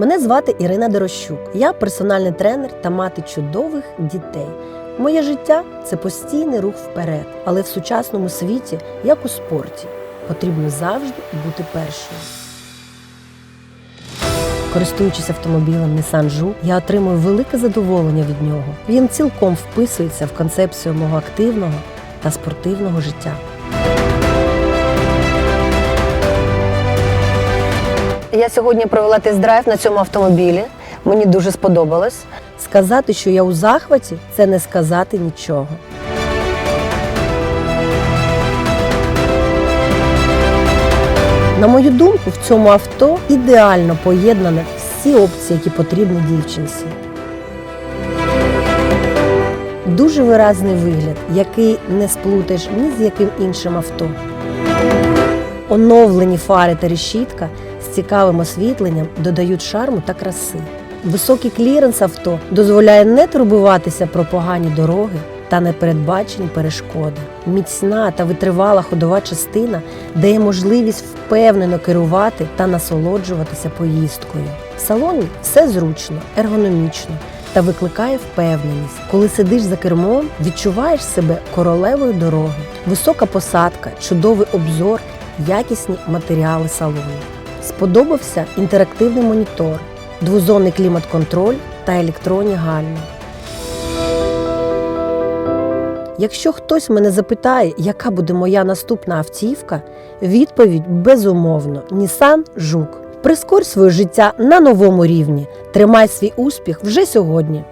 Мене звати Ірина Дорощук. Я персональний тренер та мати чудових дітей. Моє життя це постійний рух вперед, але в сучасному світі, як у спорті, потрібно завжди бути першою. Користуючись автомобілем Nissan Juke, я отримую велике задоволення від нього. Він цілком вписується в концепцію мого активного та спортивного життя. Я сьогодні провела тест-драйв на цьому автомобілі. Мені дуже сподобалось. Сказати, що я у захваті, це не сказати нічого. На мою думку, в цьому авто ідеально поєднані всі опції, які потрібні дівчинці. Дуже виразний вигляд, який не сплутаєш ні з яким іншим авто. Оновлені фари та решітка цікавим освітленням додають шарму та краси. Високий кліренс авто дозволяє не турбуватися про погані дороги та непередбачені перешкоди. Міцна та витривала ходова частина дає можливість впевнено керувати та насолоджуватися поїздкою. В салоні все зручно, ергономічно та викликає впевненість. Коли сидиш за кермом, відчуваєш себе королевою дороги. Висока посадка, чудовий обзор, якісні матеріали салону. Сподобався інтерактивний монітор, двозонний клімат-контроль та електронні гальма. Якщо хтось мене запитає, яка буде моя наступна автівка, відповідь безумовно Nissan Жук. Прискорь своє життя на новому рівні. Тримай свій успіх вже сьогодні.